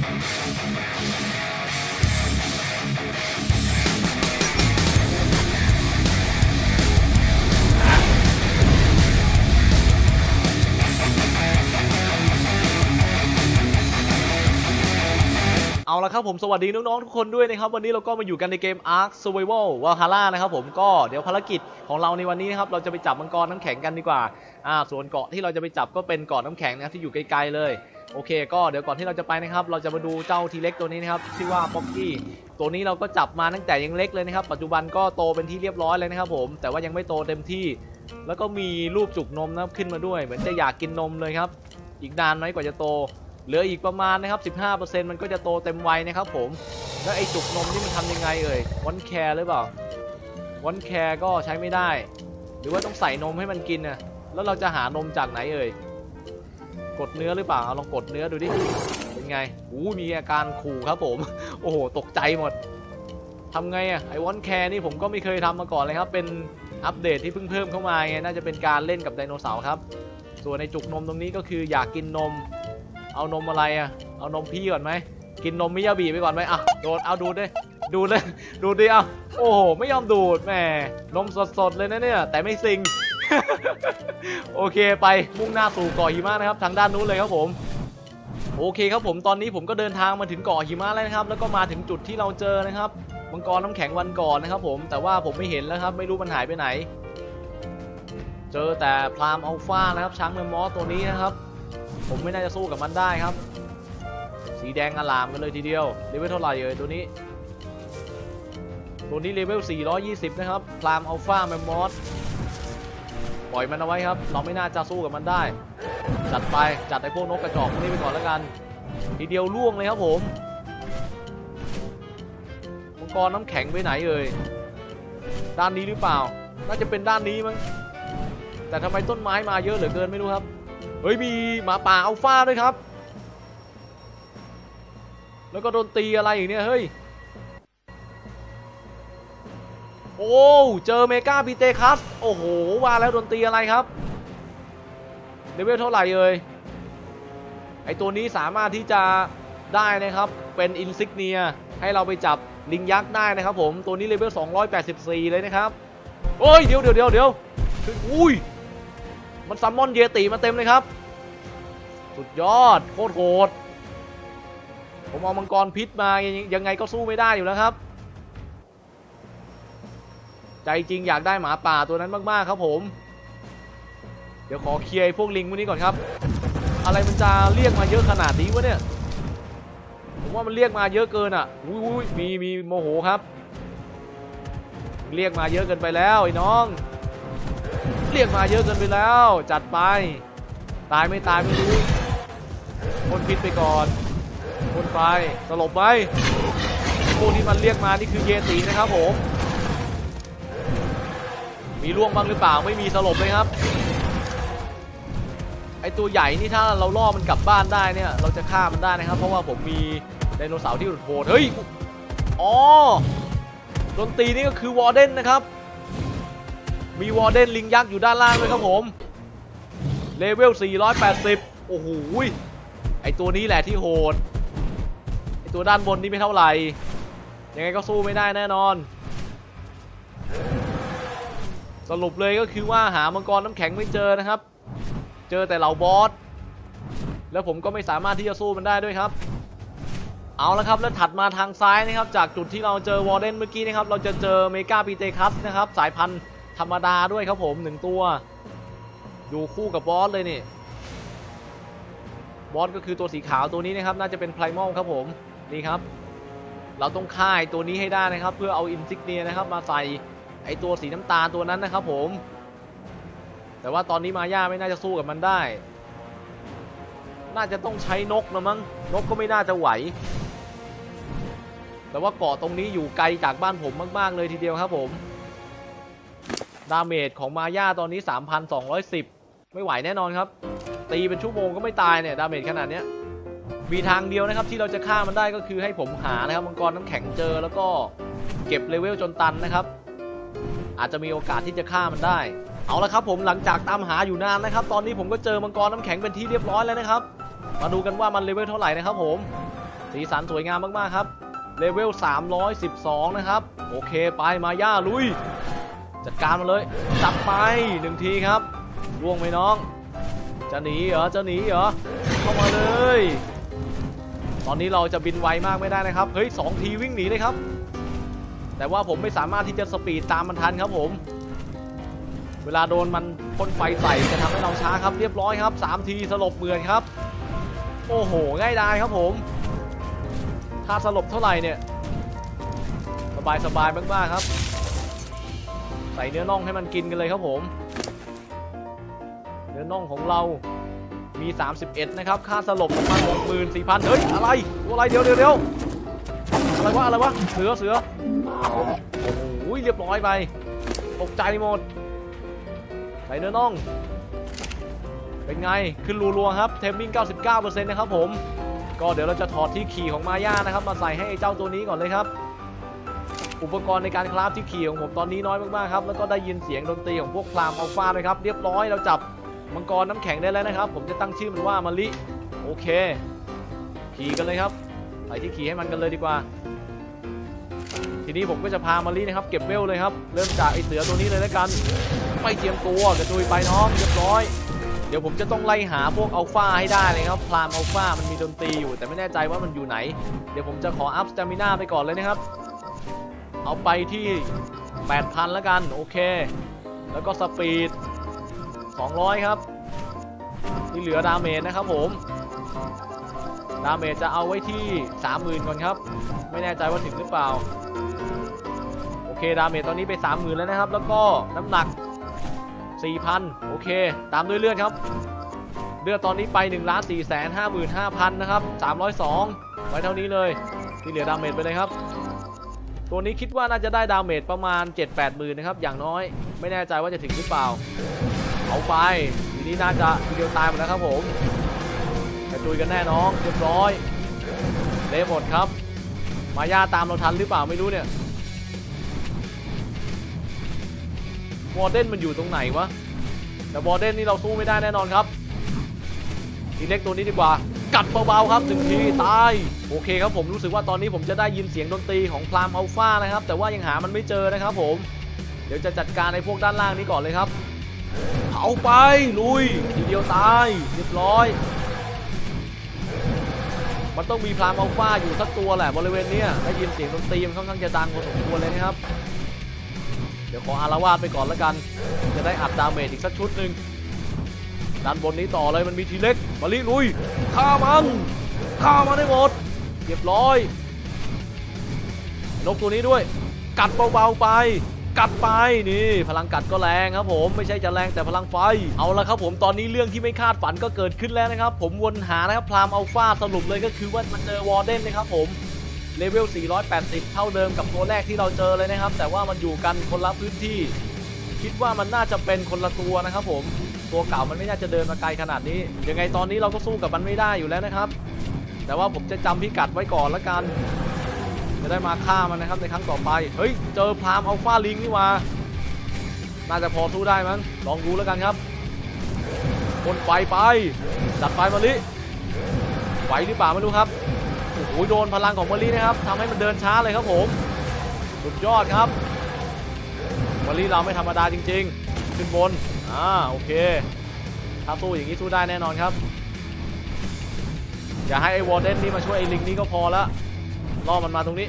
เอาละครับผมสวัสดีน้องๆทุกคนด้วยนะครับ วันนี้เราก็มาอยู่กันในเกม Ark Survival Valhalla นะครับผมก็เดี๋ยวภารกิจของเราในวันนี้นะครับ เราจะไปจับมังกรน้ำแข็งกันดีกว่าอ่าส่วนเกาะที่เราจะไปจับก็เป็นเกาะน้ำแข็งนะครับที่อยู่ไกลๆเลย โอเค ก็เดี๋ยวก่อนที่เราจะไปนะครับ เราจะมาดูเจ้าทีเล็กตัวนี้นะครับชื่อว่าป๊อกกี้ตัวนี้เราก็จับมาตั้งแต่ยังเล็กเลยนะครับ ปัจจุบันก็โตเป็นที่เรียบร้อยเลยนะครับ ผม แต่ว่ายังไม่โตเต็มที่ แล้วก็มีรูปจุกนมนะครับขึ้นมาด้วย เหมือนจะอยากกินนมเลยครับ อีกนานไหมกว่าจะโต เหลืออีกประมาณนะครับ15%มันก็จะโตเต็มวัยนะครับ ผม แล้วไอ้จุกนมนี่มันทำยังไงเอ่ยวันแคร์หรือเปล่าวันแคร์ก็ใช้ไม่ได้ หรือว่าต้องใส่นมให้มันกินนะแล้วเราจะหานมจากไหนเอ่ย กดเนื้อหรือเปล่าเอาลองกดเนื้อดูดิเป็นไงอู้มีอาการขู่ครับผม โอ้โหตกใจหมดทำไงอะไอวอนแคร์นี่ผมก็ไม่เคยทำมาก่อนเลยครับ เป็นอัปเดตที่เพิ่งเพิ่มเข้ามาไงน่าจะเป็นการเล่นกับไดโนเสาร์ครับ ส่วนในจุกนมตรงนี้ก็คืออยากกินนม เอานมอะไรอะเอานมพี่ก่อนไหมกินนมมิยาบีไปก่อนไหมอะโดดเอาดูดเลยดูเลยดูดดิเอาโอ้โหไม่ยอมดูดแหมนมสดๆเลยนะเนี่ยแต่ไม่ซิง โอเคไปมุ่งหน้าสู่เกาะหิมะนะครับ ทางด้านนู้นเลยครับผม โอเคครับผมตอนนี้ผมก็เดินทางมาถึงเกาะหิมะแล้วนะครับ แล้วก็มาถึงจุดที่เราเจอนะครับมังกรน้ำแข็งวันก่อนนะครับผมแต่ว่าผมไม่เห็นแล้วครับ ไม่รู้มันหายไปไหน เจอแต่พรามอัลฟานะครับ ช้างแมมมอสตัวนี้นะครับ ผมไม่น่าจะสู้กับมันได้ครับ สีแดงอลามกันเลยทีเดียวเลเวลเท่าไหร่เอ่ยตัวนี้ตัวนี้เลเวล420 นะครับ พรามอัลฟาแมมมอส ปล่อยมันเอาไว้ครับ เราไม่น่าจะสู้กับมันได้ จัดไปจัดไอ้พวกนกกระจอกพวกนี้ไปก่อนแล้วกันทีเดียวล่วงเลยครับผมมังกรน้ำแข็งไปไหนเอ่ยด้านนี้หรือเปล่า น่าจะเป็นด้านนี้มั้งแต่ทำไมต้นไม้มาเยอะเหลือเกินไม่รู้ครับเฮ้ยมีหมาป่าอัลฟาด้วยครับ แล้วก็โดนตีอะไรอย่างเนี้ยเฮ้ย โอ้เจอเมกาพีเตคัส โอ้โหว่าแล้วโดนตีอะไรครับเลเวลเท่าไหร่เอ่ยไอตัวนี้สามารถที่จะได้นะครับเป็นอินซิกเนียให้เราไปจับลิงยักษ์ได้นะครับผมตัวนี้เลเวล284 เลยนะครับโอ้ยเดี๋ยวเดี๋ยวเดี๋ยวเดี๋ยวอุ้ยมันซัมมอนเยติมาเต็มเลยครับ สุดยอดโคตรโหดผมเอามังกรพิษมายังไงก็สู้ไม่ได้อยู่แล้วครับ จจริงอยากได้หมาป่าตัวนั้นมากๆครับผม เดี๋ยวขอเคลียร์พวกลิงพวกนี้ก่อนครับ อะไรมันจะเรียกมาเยอะขนาดนี้วะเนี่ย ผมว่ามันเรียกมาเยอะเกินอะอุ้ยมีมีโมโหครับ เรียกมาเยอะเกินไปแล้วไอ้น้อง เรียกมาเยอะเกินไปแล้ว จัดไป ตายไม่ตายไม่รู้พ่นพิษไปก่อนพ่นไปสลบไปพวกที่มันเรียกมานี่คือเยตีนะครับผม มีร่วงบ้างหรือเปล่าไม่มีสลบเลยครับ ไอตัวใหญ่นี่ถ้าเราล่อมันกลับบ้านได้เนี่ย เราจะฆ่ามันได้นะครับ เพราะว่าผมมีไดโนเสาร์ที่หลุดโหดๆเฮ้ยอ๋อดนตรีนี่ก็คือวอร์เดนนะครับ มีวอร์เดนลิงยักษ์อยู่ด้านล่างด้วยครับผม เลเวล 480 โอ้โห ไอตัวนี้แหละที่โหด ไอตัวด้านบนนี่ไม่เท่าไหร่ ยังไงก็สู้ไม่ได้แน่นอน สรุปเลยก็คือว่าหามังกรน้ำแข็งไม่เจอนะครับ เจอแต่เหล่าบอส แล้วผมก็ไม่สามารถที่จะสู้มันได้ด้วยครับ เอาละครับแล้วถัดมาทางซ้ายนะครับ จากจุดที่เราเจอวอร์เดนเมื่อกี้นะครับ เราจะเจอเมกาปีเตคัสนะครับ สายพันธุ์ธรรมดาด้วยครับผมหนึ่งตัว อยู่คู่กับบอสเลยนี่บอสก็คือตัวสีขาวตัวนี้นะครับ น่าจะเป็นไพรมอลครับผมนี่ครับ เราต้องฆ่าตัวนี้ให้ได้นะครับ เพื่อเอาอินซิกเนียนะครับ มาใส่ ไอตัวสีน้ำตาลตัวนั้นนะครับผม แต่ว่าตอนนี้มาย่าไม่น่าจะสู้กับมันได้ น่าจะต้องใช้นกนะมั้ง นกก็ไม่น่าจะไหว แต่ว่าเกาะตรงนี้อยู่ไกลจากบ้านผมมากๆเลยทีเดียวครับผม ดาเมจของมาย่าตอนนี้ 3,210 ไม่ไหวแน่นอนครับ ตีเป็นชั่วโมงก็ไม่ตายเนี่ยดาเมจขนาดเนี้ยมีทางเดียวนะครับที่เราจะฆ่ามันได้ก็คือให้ผมหานะครับมังกรน้ำแข็งเจอแล้วก็เก็บเลเวลจนตันนะครับ อาจจะมีโอกาสที่จะฆ่ามันได้ เอาละครับผมหลังจากตามหาอยู่นานนะครับ ตอนนี้ผมก็เจอมังกรน้ำแข็งเป็นที่เรียบร้อยแล้วนะครับ มาดูกันว่ามันเลเวลเท่าไหร่นะครับ ผม สีสันสวยงามมากๆครับ เลเวล 312 นะครับ โอเคไปมาย่าลุย จัดการมาเลยจับไปหนึ่งทีครับล่วงไหมน้อง จะหนีเหรอ จะหนีเหรอ เข้ามาเลย ตอนนี้เราจะบินไวมากไม่ได้นะครับ เฮ้ยสองทีวิ่งหนีเลยครับ แต่ว่าผมไม่สามารถที่จะสปีดตามมันทันครับผม เวลาโดนมันพ่นไฟใส่จะทำให้เราช้าครับเรียบร้อยครับ 3 ทีสลบเหมือนครับ โอ้โห ง่ายดายครับผมค่าสลบเท่าไหร่เนี่ย สบายสบายมากๆครับ ใส่เนื้อน่องให้มันกินกันเลยครับผม เนื้อน่องของเรามี 31 นะครับ ค่าสลบประมาณ64,000 เฮ้ย อะไร อะไร เดี๋ยวเดี๋ยวเดี๋ยว อะไรวะอะไรวะเสือเสือโอ้โหเรียบร้อยไปตกใจหมดใส่เนื้อน่อง เป็นไง ขึ้นรัวๆครับ เทมมิ่ง 99%นะครับผม ก็เดี๋ยวเราจะถอดที่ขี่ของมาย่านะครับ มาใส่ให้ไอ้เจ้าตัวนี้ก่อนเลยครับ อุปกรณ์ในการคราฟที่ขี่ของผมตอนนี้น้อยมากๆครับ แล้วก็ได้ยินเสียงดนตรีของพวกพรามอัลฟาด้วยครับ เรียบร้อยเราจับมังกรน้ำแข็งได้แล้วนะครับ ผมจะตั้งชื่อมันว่ามะลิ โอเค ขี่กันเลยครับ ใส่ที่ขี่ให้มันกันเลยดีกว่า ทีนี้ผมก็จะพามะลินะครับ เก็บเวลเลยครับ เริ่มจากไอเสือตัวนี้เลยแล้วกัน ไม่เตรียมตัวกระจุยไปน้องเรียบร้อย เดี๋ยวผมจะต้องไล่หาพวกอัลฟาให้ได้เลยครับพรามอัลฟามันมีดนตรีอยู่ แต่ไม่แน่ใจว่ามันอยู่ไหน เดี๋ยวผมจะขออัพสเตมิน่าไปก่อนเลยนะครับ เอาไปที่ 8,000แล้วกันโอเค แล้วก็สปีด 200 ครับที่เหลือดาเมจนะครับผม ดาเมจจะเอาไว้ที่ 30,000 ก่อนครับ ไม่แน่ใจว่าถึงหรือเปล่า โอเค ดาเมจตอนนี้ไป 30,000 แล้วนะครับ แล้วก็น้ำหนัก 4,000 โอเค ตามด้วยเลือดครับ เลือดตอนนี้ไป 1 4 5 5 5 0 0 0 นะครับ 302 ไว้เท่านี้เลยที่เหลือดาเมจไปเลยครับ ตัวนี้คิดว่าน่าจะได้ดาเมจประมาณ 7-8หมื่นนะครับ อย่างน้อย ไม่แน่ใจว่าจะถึงหรือเปล่า เอาไปทีนี้น่าจะเดียวตายหมดแล้วครับผม จุยกันแน่น้องเรียบร้อยเละหมดครับ มาย่าตามเราทันหรือเปล่าไม่รู้เนี่ยวอร์เดนมันอยู่ตรงไหนวะแต่วอร์เดนนี่เราสู้ไม่ได้แน่นอนครับทีเล็กตัวนี้ดีกว่ากัดเบาๆครับหนึ่งทีตายโอเคครับผมรู้สึกว่าตอนนี้ผมจะได้ยินเสียงดนตรีของพรามอัลฟานะครับ แต่ว่ายังหามันไม่เจอนะครับผม เดี๋ยวจะจัดการในพวกด้านล่างนี้ก่อนเลยครับเอาไปลุยทีเดียวตายเรียบร้อย มันต้องมีพรามอัลฟาอยู่สักตัวแหละบริเวณเนี้ยได้ยินเสียงดนตรีมันค่อนข้างจะดังพอสมควรเลยนะครับ เดี๋ยวขออารวาสไปก่อนแล้วกัน จะได้อัดดาเมจอีกสักชุดหนึ่งด้านบนนี้ต่อเลยมันมีทีเล็กมาลิลุยฆ่ามันฆ่ามันได้หมดเรียบร้อยนกตัวนี้ด้วย กัดเบาๆไป กัดไปนี่พลังกัดก็แรงครับผมไม่ใช่จะแรงแต่พลังไฟ เอาละครับผมตอนนี้เรื่องที่ไม่คาดฝันก็เกิดขึ้นแล้วนะครับผมวนหานะครับพรามอัลฟาสรุปเลยก็คือว่ามันเจอวอร์เดนนะครับผมเลเวล 480 เท่าเดิมกับตัวแรกที่เราเจอเลยนะครับ แต่ว่ามันอยู่กันคนละพื้นที่ คิดว่ามันน่าจะเป็นคนละตัวนะครับผมตัวเก่ามันไม่น่าจะเดินมาไกลขนาดนี้ ยังไงตอนนี้เราก็สู้กับมันไม่ได้อยู่แล้วนะครับ แต่ว่าผมจะจำพิกัดไว้ก่อนละกัน จะได้มาฆ่ามันนะครับในครั้งต่อไปเฮ้ยเจอพรามอัลฟาลิงนี่มาน่าจะพอสู้ได้มั้งลองดูแล้วกันครับบนไฟไปจัดไฟมาลิไหวหรือเปล่าไม่รู้ครับโอ้โหโดนพลังของมาลินะครับทำให้มันเดินช้าเลยครับผมสุดยอดครับมาลิเราไม่ธรรมดาจริง ๆ ขึ้นบนอ่าโอเคถ้าสู้อย่างนี้สู้ได้แน่นอนครับ อย่าให้ไอ้วอร์เดนนี่มาช่วยไอ้ลิงนี่ก็พอแล้ว ล่อมันมาตรงนี้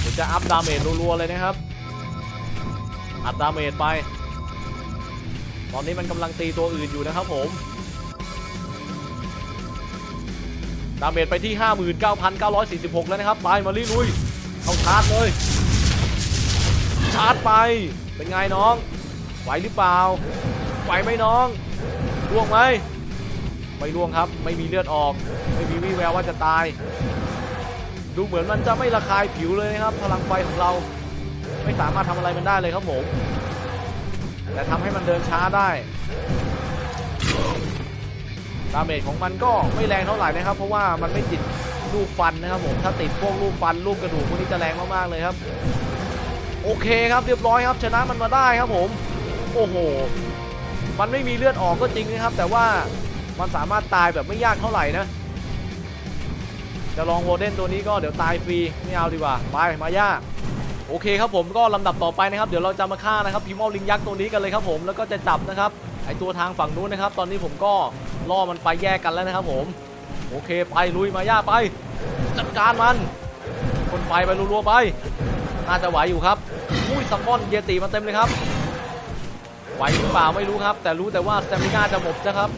เดี๋ยวจะอัพดาเมจรัวๆเลยนะครับ อัดดาเมจไป ตอนนี้มันกำลังตีตัวอื่นอยู่นะครับผม ดาเมจไปที่ 59,946 แล้วนะครับ ไปมาลีลุย เอาชาร์จเลย ชาร์จไป เป็นไงน้อง ไหวหรือเปล่า ไหวไหมน้องล่วงไหมไม่ล่วงครับ ไม่มีเลือดออก ไม่มีวี่แววว่าจะตาย ดูเหมือนมันจะไม่ระคายผิวเลยนะครับ พลังไฟของเราไม่สามารถทำอะไรมันได้เลยครับผมแต่ทำให้มันเดินช้าได้ดาเมจของมันก็ไม่แรงเท่าไหร่นะครับ เพราะว่ามันไม่ติดลูกฟันนะครับผมถ้าติดพวกลูกฟันลูกกระดูกพวกนี้จะแรงมากๆเลยครับ โอเคครับเรียบร้อยครับ ชนะมันมาได้ครับผม โอ้โห มันไม่มีเลือดออกก็จริงนะครับ แต่ว่ามันสามารถตายแบบไม่ยากเท่าไหร่นะ จะลองโวเดนตัวนี้ก็เดี๋ยวตายฟรีไม่เอาดีกว่าไปมาย่าโอเคครับผมก็ลำดับต่อไปนะครับเดี๋ยวเราจะมาฆ่านะครับพิมอลลิงยักษ์ตัวนี้กันเลยครับผมแล้วก็จะจับนะครับไอตัวทางฝั่งนู้นนะครับ ตอนนี้ผมก็ล่อมันไปแยกกันแล้วนะครับผมโอเคไปลุยมาย่าไปจัดการมัน คนไฟไปรัวๆไป น่าจะไหวอยู่ครับอุ้ยซัมมอนเยติมาเต็มเลยครับไหวหรือเปล่าไม่รู้ครับ แต่รู้แต่ว่าสเตมิน่าจะหมดนะครับ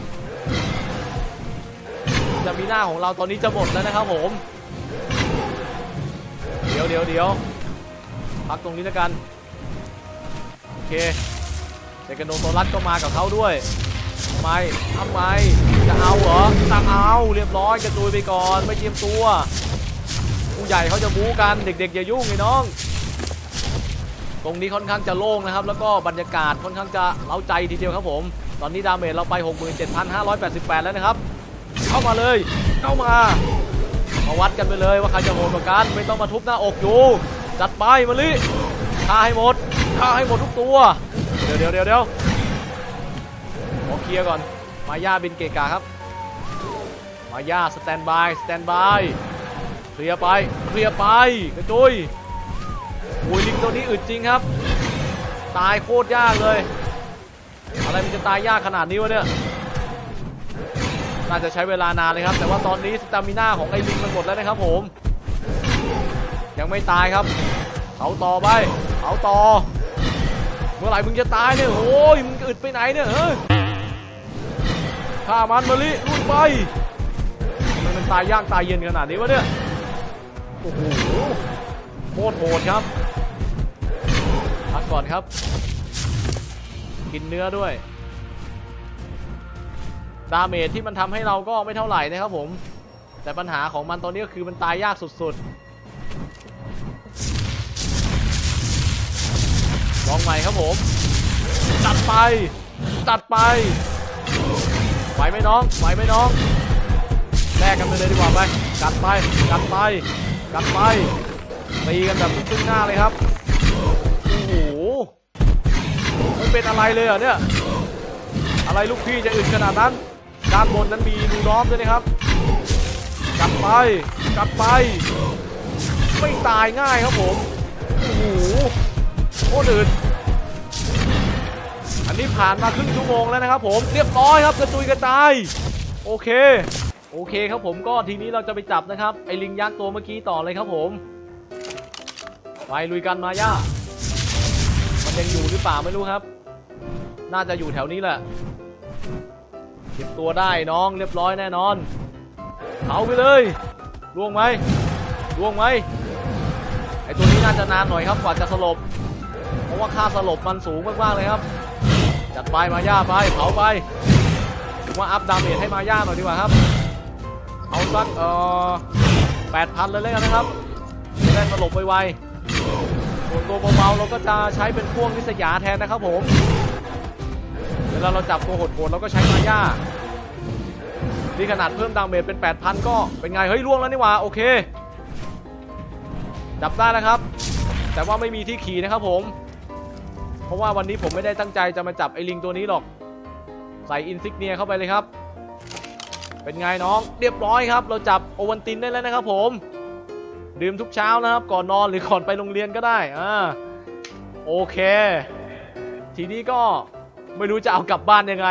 สเตมิน่าของเราตอนนี้จะหมดแล้วนะครับผม เดี๋ยวเดี๋ยวเดี๋ยวพักตรงนี้แล้วกัน โอเคเซกันโดโซลัสก็มากับเขาด้วยทำไมทำไม จะเอาเหรอจะเอาเรียบร้อยกระจุยไปก่อน ไม่เตรียมตัว ผู้ใหญ่เขาจะบู๊กันเด็กๆอย่ายุ่งไอ้น้อง ตรงนี้ค่อนข้างจะโล่งนะครับ แล้วก็บรรยากาศค่อนข้างจะเล้าใจทีเดียวครับผม ตอนนี้ดาเมจเราไป 67,588 แล้วนะครับ เข้ามาเลย เข้ามา มาวัดกันไปเลยว่าใครจะโหดกว่ากันไม่ต้องมาทุบหน้าอกอยู่จัดไปมาลิฆ่าให้หมดฆ่าให้หมดทุกตัว เดี๋ยวเดี๋ยวเดี๋ยวเดี๋ยวขอเคลียร์ก่อน มาย่าบินเกกะครับ มาย่าสแตนบายสแตนบายเคลียร์ไปเคลียร์ไปกระจุยโอ้ยลิงตัวนี้อึดจริงครับ ตายโคตรยากเลย อะไรมันจะตายยากขนาดนี้วะเนี่ย น่าจะใช้เวลานานเลยครับ แต่ว่าตอนนี้สตามิน่าของไอ้ลิงมันหมดแล้วนะครับผม ยังไม่ตายครับเขาต่อไปเขาต่อ เมื่อไหร่มึงจะตายเนี่ยโอ้ยมึงอึดไปไหนเนี่ยเฮ้ยฆ่ามันมาลิลุยไปมมันตายยากตายเย็นขนาดนี้วะเนี่ยโอ้โหโคตรโหดครับพักก่อนครับ กินเนื้อด้วย ดาเมจที่มันทำให้เราก็ไม่เท่าไหร่นะครับผม แต่ปัญหาของมันตอนนี้ก็คือมันตายยากสุดๆลองใหม่ครับผมจัดไปจัดไป ไหวไหมน้อง ไหวไหมน้อง แลกกันไปเลยดีกว่าไป กัดไป กัดไป กัดไป ตีกันแบบซึ่งหน้าเลยครับ โอ้โหไม่เป็นอะไรเลยเหรอเนี่ยอะไรลูกพี่จะอึดขนาดนั้น ด้านบนนั้นมีดูน้อมด้วยนะครับกัดไปกัดไป ไม่ตายง่ายครับผม โอ้โหโคตรอึดอันนี้ผ่านมาครึ่งชั่วโมงแล้วนะครับผมเรียบร้อยครับกระจุยกระจาย โอเค โอเคครับผมก็ทีนี้เราจะไปจับนะครับ ไอ้ลิงยักษ์ตัวเมื่อกี้ต่อเลยครับผม ไปลุยกันมาย่ามันยังอยู่หรือเปล่าไม่รู้ครับ น่าจะอยู่แถวนี้แหละ เก็บตัวได้น้องเรียบร้อยแน่นอนเอาไปเลยล่วงไหมล่วงไหมไอตัวนี้น่าจะนานหน่อยครับกว่าจะสลบ เพราะว่าค่าสลบมันสูงมากๆเลยครับ จัดไปมาย่าไปเผาไปผมว่าอัพดาเมจให้มาย่าหน่อยดีกว่าครับเอาสักเอ่อแปดพันเลยแล้วกันนะครับจะได้สลบไวๆส่วนตัวเบาๆเราก็จะใช้เป็นพ่วงนิสยาแทนนะครับผม ลาเราจับตัวโหดๆเราก็ใช้มาย่านี่ขนาดเพิ่มดาเมจเป็น 8,000 ก็เป็นไง เฮ้ยล่วงแล้วนี่หว่า โอเค จับได้แล้วครับ แต่ว่าไม่มีที่ขี่นะครับผม เพราะว่าวันนี้ผมไม่ได้ตั้งใจจะมาจับไอ้ลิงตัวนี้หรอก ใส่อินซิกเนียเข้าไปเลยครับ เป็นไงน้อง เรียบร้อยครับ เราจับโอวันตินได้แล้วนะครับผม ดื่มทุกเช้านะครับ ก่อนนอนหรือก่อนไปโรงเรียนก็ได้ อ่า โอเค ทีนี้ก็ ไม่รู้จะเอากลับบ้านยังไง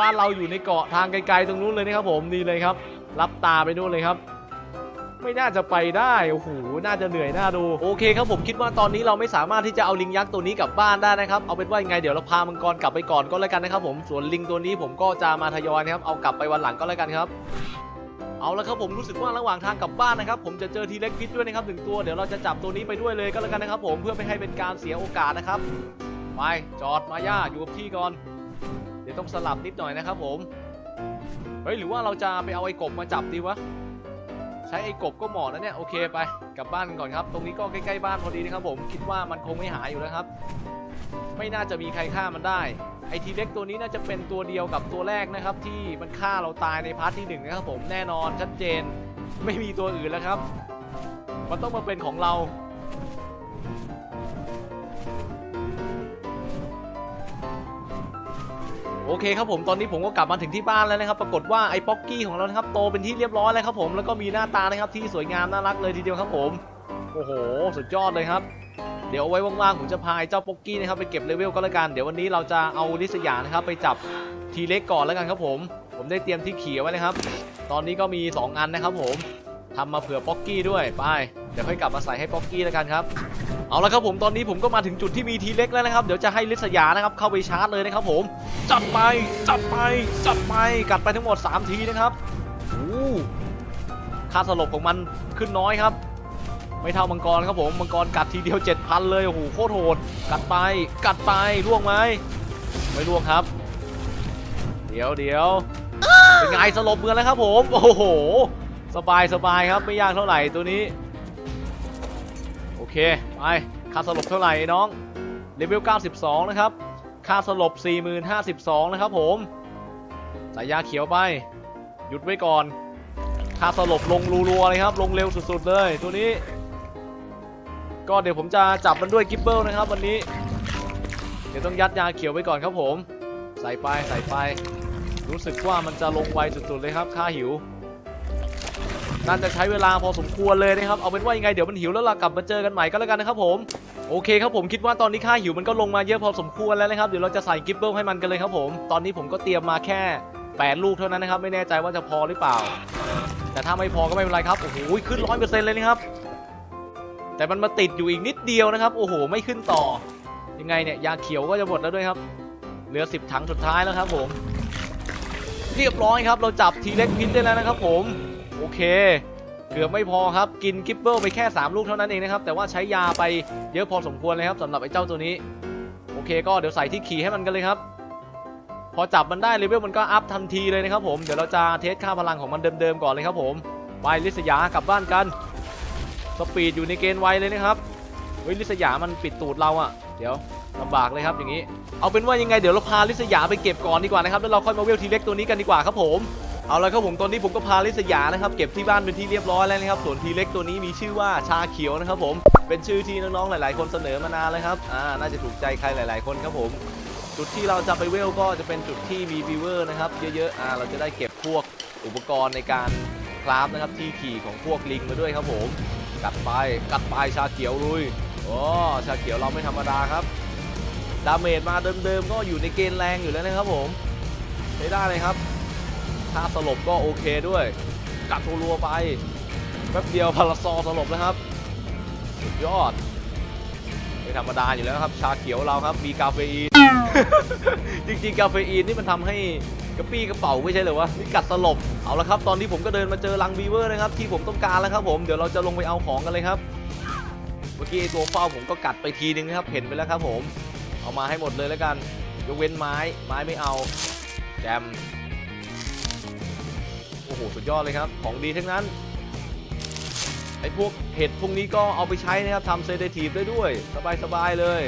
บ้านเราอยู่ในเกาะทางไกลๆตรงนู้นเลยนะครับผมนี่เลยครับ รับตาไปนู่นเลยครับไม่น่าจะไปได้ โอ้โห น่าจะเหนื่อยน่าดู โอเคครับผมคิดว่าตอนนี้เราไม่สามารถที่จะเอาลิงยักษ์ตัวนี้กลับบ้านได้นะครับ เอาเป็นว่ายังไงเดี๋ยวเราพามังกรกลับไปก่อนก็แล้วกันนะครับผม ส่วนลิงตัวนี้ผมก็จะมาทยอยนะครับ เอากลับไปวันหลังก็แล้วกันครับ เอาละครับผมรู้สึกว่าระหว่างทางกลับบ้านนะครับผมจะเจอทีเล็กพิษด้วยนะครับหนึ่งตัว เดี๋ยวเราจะจับตัวนี้ไปด้วยเลยก็แล้วกันนะครับผม เพื่อไม่ให้เป็นการเสียโอกาสนะครับ ไปจอดมาย่าอยู่กับที่ก่อน เดี๋ยวต้องสลับนิดหน่อยนะครับผมเฮ้ยหรือว่าเราจะไปเอาไอ้กบมาจับดีวะใช้ไอ้กบก็เหมาะนะเนี่ยโอเคไปกลับบ้านกันก่อนครับ ตรงนี้ก็ใกล้ๆบ้านพอดีนะครับผมคิดว่ามันคงไม่หายอยู่แล้วครับ ไม่น่าจะมีใครฆ่ามันได้ไอทีเล็กตัวนี้น่าจะเป็นตัวเดียวกับตัวแรกนะครับ ที่มันฆ่าเราตายในพาร์ทที่หนึ่งนะครับผมแน่นอนชัดเจนไม่มีตัวอื่นแล้วครับ มันต้องมาเป็นของเรา โอเคครับผมตอนนี้ผมก็กลับมาถึงที่บ้านแล้วนะครับ ปรากฏว่าไอ้ป๊อกกี้ของเรานะครับโตเป็นที่เรียบร้อยแล้วครับผมแล้วก็มีหน้าตานะครับที่สวยงามน่ารักเลยทีเดียวครับผมโอ้โห สุดยอดเลยครับเดี๋ยวไว้ว่างๆผมจะพาเจ้าป๊อกกี้นะครับไปเก็บเลเวลก็แล้วกันเดี๋ยววันนี้เราจะเอาลิสยานะครับไปจับทีเล็กก่อนแล้วกันครับผม ผมได้เตรียมที่เขี่เอาไว้นะครับ ตอนนี้ก็มี 2 อันนะครับผมทำมาเผื่อป๊อกกี้ด้วยไปเดี๋ยวค่อยกลับมาใส่ให้ป๊อกกี้แล้วกันครับ เอาละครับผมตอนนี้ผมก็มาถึงจุดที่มีทีเล็กแล้วนะครับ เดี๋ยวจะให้ลิษยานะครับเข้าไปชาร์จเลยนะครับผมจัดไปจัดไปจัดไปกัดไปทั้งหมด 3 ทีนะครับโอ้ค่าสลบของมันขึ้นน้อยครับ ไม่เท่ามังกรครับผมมังกรกัดทีเดียว 7,000 เลยโอ้โหโคตรโหดกัดไปกัดไปล่วงไหมไม่ล่วงครับ เดี๋ยวเดี๋ยวเป็นไงสลบเมือนแล้วครับผมโอ้โหสบายสบายครับไม่ยากเท่าไหร่ตัวนี้ เค ไปค่าสลบเท่าไหร่น้องเลเวล92 นะครับ ค่าสลบ 4052 นะครับผมสายยาเขียวไป หยุดไว้ก่อน ค่าสลบลงรัวๆเลยครับ ลงเร็วสุดๆเลยตัวนี้ ก็เดี๋ยวผมจะจับมันด้วยกิบเบิลนะครับวันนี้ เดี๋ยวต้องยัดยาเขียวไว้ก่อนครับผม ใส่ไปใส่ไป รู้สึกว่ามันจะลงไวสุดๆเลยครับ ค่าหิว น่าจะใช้เวลาพอสมควรเลยนะครับ เอาเป็นว่ายังไงเดี๋ยวมันหิวแล้วเรากลับมาเจอกันใหม่ก็แล้วกันนะครับผม โอเคครับผมคิดว่าตอนนี้ค่าหิวมันก็ลงมาเยอะพอสมควรแล้วนะครับ เดี๋ยวเราจะใส่กิฟเบิลให้มันกันเลยครับผม ตอนนี้ผมก็เตรียมมาแค่8ลูกเท่านั้นนะครับ ไม่แน่ใจว่าจะพอหรือเปล่า แต่ถ้าไม่พอก็ไม่เป็นไรครับ โอ้โห ขึ้นร้อยเปอร์เซ็นต์เลยนะครับ แต่มันมาติดอยู่อีกนิดเดียวนะครับ โอ้โห ไม่ขึ้นต่อ ยังไงเนี่ย ยาเขียวก็จะหมดแล้วด้วยครับ เหลือ 10 ถังสุดท้ายแล้วครับผม เรียบร้อยครับ เราจับทีเล็กพิษได้แล้วนะครับผม โอเค เกือบไม่พอครับ กินกิปเปิลไปแค่ 3 ลูกเท่านั้นเองนะครับ แต่ว่าใช้ยาไปเยอะพอสมควรเลยครับสำหรับไอ้เจ้าตัวนี้ โอเค ก็เดี๋ยวใส่ที่ขี่ให้มันกันเลยครับ พอจับมันได้เลเวลมันก็อัพทันทีเลยนะครับผม เดี๋ยวเราจะเทสค่าพลังของมันเดิมๆก่อนเลยครับผม ไปลิสยากลับบ้านกัน สปีดอยู่ในเกณฑ์ไวเลยนะครับ เฮ้ยลิสยามันปิดตูดเราอะ่ะ เดี๋ยวลำบากเลยครับอย่างนี้ เอาเป็นว่ายังไงเดี๋ยวเราพาลิสยาไปเก็บก่อนดีกว่านะครับ แล้วเราค่อยมาเวลทีเล็กตัวนี้กันดีกว่าครับผม เอาละครับผมตอนนี้ผมก็พาลิสยานะครับเก็บที่บ้านเป็นที่เรียบร้อยแล้วนะครับส่วนทีเล็กตัวนี้มีชื่อว่าชาเขียวนะครับผมเป็นชื่อที่น้องๆหลาย ๆ คนเสนอมานานแล้วครับอ่าน่าจะถูกใจใครหลาย ๆ คนครับผมจุดที่เราจะไปเวลก็จะเป็นจุดที่มีวิวเวอร์นะครับเยอะๆอ่าเราจะได้เก็บพวกอุปกรณ์ในการคราฟนะครับที่ขี่ของพวกลิงมาด้วยครับผมกัดไปกัดไปชาเขียวลุยโอ้ชาเขียวเราไม่ธรรมดาครับดาเมจมาเดิมๆก็อยู่ในเกณฑ์แรงอยู่แล้วนะครับผมใช้ได้เลยครับ ถ้าสลบก็โอเคด้วย กัดตัวรัวไป แป๊บเดียวพาราซอสลบแล้วครับ สุดยอดไม่ธรรมดาอยู่แล้วครับ ชาเขียวเราครับ มีกาเฟอีน จริงๆ กาเฟอีนนี่มันทำให้กระปี้กระเป๋าไม่ใช่เหรอวะนี่กัดสลบ เอาละครับ ตอนนี้ผมก็เดินมาเจอลังบีเวอร์นะครับ ที่ผมต้องการแล้วครับผม เดี๋ยวเราจะลงไปเอาของกันเลยครับ เมื่อกี้ไอตัวเฝ้าผมก็กัดไปทีนึงนะครับ เห็นไปแล้วครับผม เอามาให้หมดเลยแล้วกัน ยกเว้นไม้ ไม้ไม่เอา แจม อ้โห สุดยอดเลยครับ ของดีทั้งนั้น ไอ้พวกเห็ดพวกนี้ก็เอาไปใช้นะครับทำเซเดทีฟได้ด้วย สบายๆเลย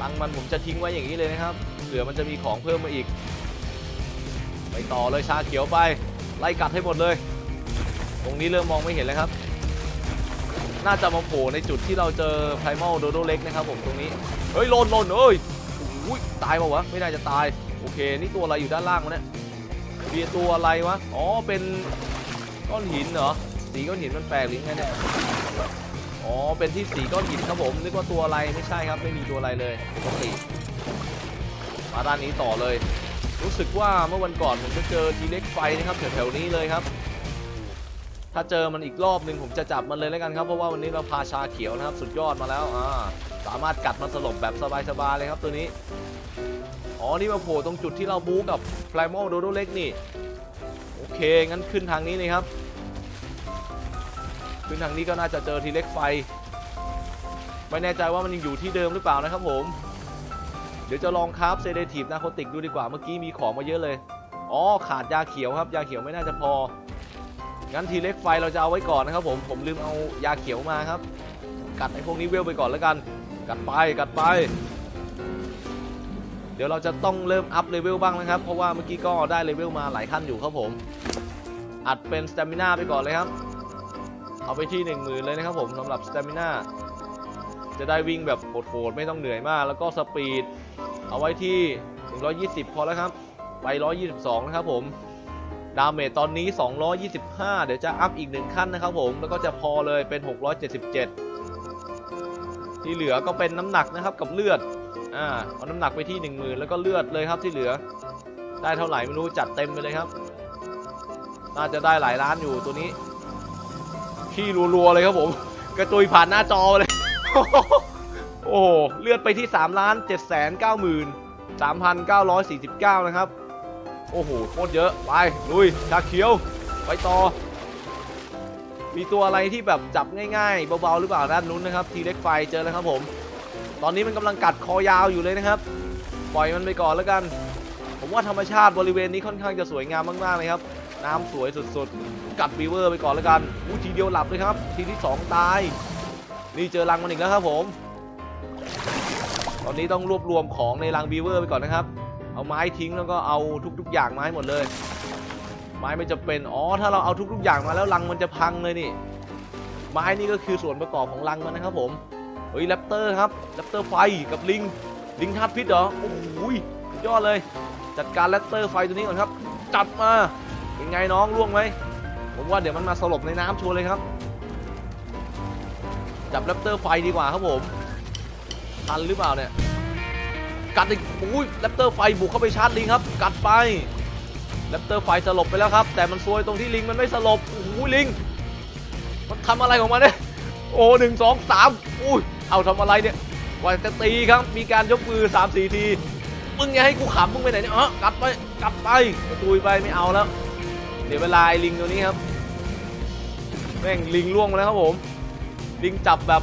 ลังมันผมจะทิ้งไว้อย่างนี้เลยนะครับเผื่อมันจะมีของเพิ่มมาอีก ไปต่อเลยชาเขียวไป ไล่กัดให้หมดเลย ตรงนี้เริ่มมองไม่เห็นเลยครับ น่าจะมาโผล่ในจุดที่เราเจอไพรมาลโดโดเล็กนะครับผมตรงนี้ เฮ้ยโลนโลนเอ้ยอุ้ยตายเปล่าวะ ไม่น่าจะตาย โอเค นี่ตัวอะไรอยู่ด้านล่างวะเนี่ย เบียตัวอะไรวะ อ๋อ เป็นก้อนหินเหรอ สีก้อนหินมันแปลกหรือไงเนี่ย อ๋อ เป็นที่สีก้อนหินครับผม นึกว่าตัวอะไร ไม่ใช่ครับ ไม่มีตัวอะไรเลยปกติมาด้านนี้ต่อเลย รู้สึกว่าเมื่อวันก่อนผมจะเจอทีเล็กไฟนะครับแถวๆนี้เลยครับ ถ้าเจอมันอีกรอบหนึ่งผมจะจับมันเลยแล้วกันครับ เพราะว่าวันนี้เราพาชาเขียวนะครับ สุดยอดมาแล้ว อ่า สามารถกัดมันสลบแบบสบายๆเลยครับตัวนี้ อ๋อ นี่มาโผล่ตรงจุดที่เราบู๊กับไ r ร m a l โดโดเล็กนี่ โอเค งั้นขึ้นทางนี้เลยครับ ขึ้นทางนี้ก็น่าจะเจอทีเล็กไฟ ไม่แน่ใจว่ามันยังอยู่ที่เดิมหรือเปล่านะครับผม เดี๋ยวจะลองคราฟเซเดทีฟนาโคติกดูดีกว่า เมื่อกี้มีของมาเยอะเลย อ๋อ ขาดยาเขียวครับ ยาเขียวไม่น่าจะพอ งั้นทีเล็กไฟเราจะเอาไว้ก่อนนะครับผม ผมลืมเอายาเขียวมาครับ กัดไอ้พวกนี้เวลไปก่อนแล้วกัน กัดไป กัดไป เดี๋ยวเราจะต้องเริ่มอัพเลเวลบ้างนะครับ เพราะว่าเมื่อกี้ก็ได้เลเวลมาหลายขั้นอยู่ครับผม อัดเป็นสเตมิน่าไปก่อนเลยครับ เอาไปที่ 1 0,000เลยนะครับผมสำหรับสเตมิน่าจะได้วิ่งแบบโหดๆไม่ต้องเหนื่อยมาก แล้วก็สปีดเอาไว้ที่ 120 พอแล้วครับ ไป 122 นะครับผม ดาเมจตอนนี้ 225 เดี๋ยวจะอัพอีกหนึ่งขั้นนะครับผม แล้วก็จะพอเลยเป็น 677 ที่เหลือก็เป็นน้ำหนักนะครับกับเลือด อ่าเอาน้ำหนักไปที่10,000แล้วก็เลือดเลยครับที่เหลือ ได้เท่าไหร่ไม่รู้จัดเต็มไปเลยครับ น่าจะได้หลายล้านอยู่ตัวนี้ขี้รัวๆเลยครับผม กระจุยผ่านหน้าจอเลย โอ้โหเลือดไปที่3ล้าน7 9 3,949 นะครับ โอ้โหโคตรเยอะ ไปลุยชาเขียว ไปต่อ มีตัวอะไรที่แบบจับง่ายๆ เบาๆหรือเปล่าด้านนู้นนะครับ ทีเล็กไฟเจอแล้วครับผม ตอนนี้มันกำลังกัดคอยาวอยู่เลยนะครับ ปล่อยมันไปก่อนแล้วกัน ผมว่าธรรมชาติบริเวณนี้ค่อนข้างจะสวยงามมากๆเลยครับ น้ำสวยสุดๆ กัดบีเวอร์ไปก่อนแล้วกันอู้ทีเดียวหลับเลยครับ ทีที่ 2 ตาย นี่เจอรังมันอีกแล้วครับผม ตอนนี้ต้องรวบรวมของในรังบีเวอร์ไปก่อนนะครับ เอาไม้ทิ้งแล้วก็เอาทุก ๆ อย่างมาให้หมดเลย ไม้ไม่จะเป็น อ๋อ ถ้าเราเอาทุก ๆ อย่างมาแล้วรังมันจะพังเลยนี่ ไม้นี่ก็คือส่วนประกอบของรังมันนะครับผม ฮ้ยแรปเตอร์ครับแรปเตอร์ไฟกับลิงลิงธาตุพิษเหรอโอ้โหยอดเลย จัดการแรปเตอร์ไฟตัวนี้ก่อนครับ จัดมาเป็นไงน้องล่วงไหมผมว่าเดี๋ยวมันมาสลบในน้ำชัวร์เลยครับ จับแรปเตอร์ไฟดีกว่าครับผมทันหรือเปล่าเนี่ยกัดอีกอุ้ยแรปเตอร์ไฟบุกเข้าไปชาร์จลิงครับ กัดไปแรปเตอร์ไฟสลบไปแล้วครับ แต่มันซวยตรงที่ลิงมันไม่สลบโอ้โหลิง มันทำอะไรของมันเนี่ยโอ้หนึ่งสองสามอุ้ย เอาทำอะไรเนี่ยกว่าจะตีครับ มีการยกมือ3ามสี่ที มึงอย่าให้กูขำมึงไปไหนเนี่ยเออกัดไปกัดไปตุยไปไม่เอาแล้ว เดี๋ยวเวลาลิงตัวนี้ครับ แม่งลิงล่วงมาแล้วครับผม ลิงจับแบบ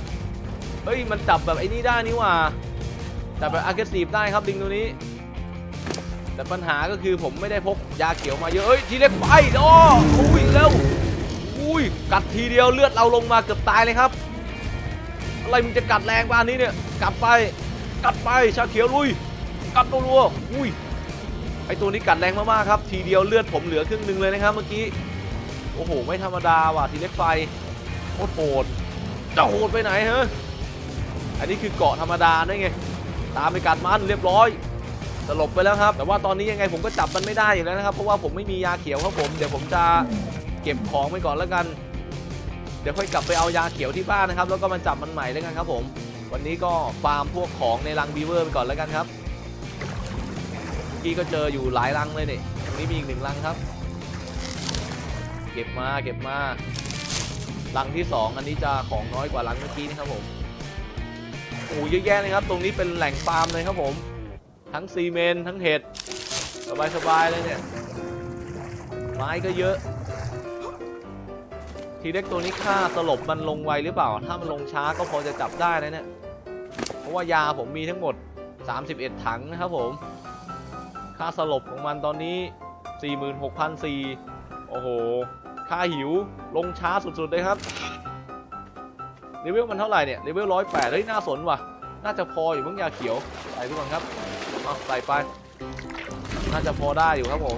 เฮ้ย มันจับแบบไอ้นี่ได้นี่หว่า จับแบบ aggressive ได้ครับลิงตัวนี้ แต่ปัญหาก็คือผมไม่ได้พกยาเขียวมาเยอะเฮ้ย ทีเล็กไปโอ้อุ้ยเร็วอุ้ย กัดทีเดียวเลือดเราลงมาเกือบตายเลยครับ อะไรมึงจะกัดแรงบ้านนี้เนี่ยกัดไป กัดไปชาเขียวลุย กัดรัวๆอุ้ย ไอตัวนี้กัดแรงมากๆครับ ทีเดียวเลือดผมเหลือครึ่งหนึ่งเลยนะครับเมื่อกี้ โอ้โห ไม่ธรรมดาว่ะทีเล็กไฟโคตรโหดจะโหดไปไหนฮะ อันนี้คือเกาะธรรมดาได้ไง ตามไปกัดมันเรียบร้อยสลบไปแล้วครับ แต่ว่าตอนนี้ยังไงผมก็จับมันไม่ได้อยู่แล้วนะครับ เพราะว่าผมไม่มียาเขียวครับผม เดี๋ยวผมจะเก็บของไปก่อนแล้วกัน เดี๋ยวค่อยกลับไปเอายาเขียวที่บ้านนะครับ แล้วก็มาจับมันใหม่แล้วกันครับผม วันนี้ก็ฟาร์มพวกของในรังบีเวอร์ไปก่อนแล้วกันครับเมื่อกี้ก็เจออยู่หลายรังเลยเนี่ยตรงนี้มีอีกหนึ่งรังครับ เก็บมาเก็บมารังที่สองอันนี้จะของน้อยกว่ารังเมื่อกี้นะครับผมโอ้เยอะแยะเลยครับ ตรงนี้เป็นแหล่งฟาร์มเลยครับผม ทั้งซีเมนทั้งเห็ดสบายๆเลยเนี่ยไม้ก็เยอะ ทีเล็กตัวนี้ค่าสลบมันลงไวหรือเปล่า ถ้ามันลงช้าก็พอจะจับได้นะเนี่ย เพราะว่ายาผมมีทั้งหมด 31 ถังนะครับผม ค่าสลบของมันตอนนี้ 46,400โอ้โห ค่าหิวลงช้าสุดๆเลยครับเลเวลมันเท่าไหร่เนี่ยเลเวลร้อยแปดเฮ้ยน่าสนว่ะ น่าจะพออยู่เพิ่งยาเขียวใส่ดูก่อนครับเอาใส่ไป น่าจะพอได้อยู่ครับผม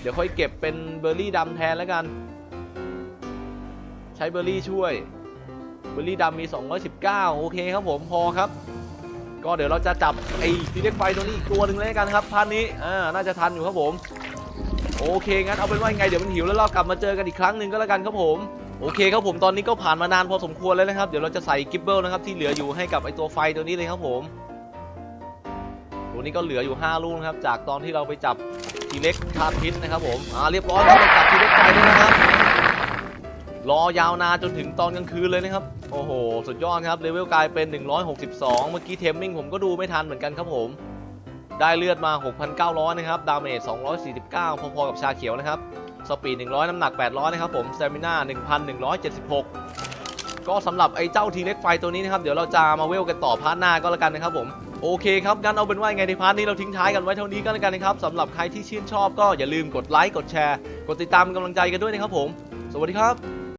เดี๋ยวค่อยเก็บเป็นเบอร์รี่ดำแทนแล้วกัน ใช้เบอร์รี่ช่วยเบอร์รี่ดำมี 219 โอเคครับผมพอครับ ก็เดี๋ยวเราจะจับไอ้ทีเล็กไฟตัวนี้อีกตัวหนึ่งเลยกันครับพาร์ทนี้อ่าน่าจะทันอยู่ครับผมโอเคงั้นเอาเป็นว่ายังไงเดี๋ยวมันหิวแล้วเรากลับมาเจอกันอีกครั้งหนึ่งก็แล้วกันครับผมโอเคครับผมตอนนี้ก็ผ่านมานานพอสมควรแล้วนะครับ เดี๋ยวเราจะใส่กิบเบิลนะครับที่เหลืออยู่ให้กับไอตัวไฟตัวนี้เลยครับผม ตัวนี้ก็เหลืออยู่ 5 ลูกนะครับ จากตอนที่เราไปจับทีเล็กทาพิษนะครับผมอ่าเรียบร้อยแล้วจับทีเล็กไฟด้วยนะครับ รอยาวนานจนถึงตอนกลางคืนเลยนะครับ โอ้โห สุดยอดครับเลเวลกลายเป็น 162 เมื่อกี้เทมมิ่งผมก็ดูไม่ทันเหมือนกันครับผม ได้เลือดมา 6,900 นะครับ ดาเมจ 249 พอๆกับชาเขียวนะครับ สปีด 100 น้ำหนัก 800 นะครับผมสเตมิน่า 1,176 ก็สำหรับไอ้เจ้าทีเล็กไฟตัวนี้นะครับ เดี๋ยวเราจะมาเวลกันต่อพาร์ทหน้าก็แล้วกันนะครับผมโอเคครับงั้นเอาเป็นว่ายังไงในพาร์ทนี้เราทิ้งท้ายกันไว้เท่านี้ก็แล้วกันนะครับสำหรับใครที่ชื่นชอบก็อย่าลืมกดไลค์กดแชร์ กดติดตามกำลังใจกันด้วยนะครับผม สวัสดีครับ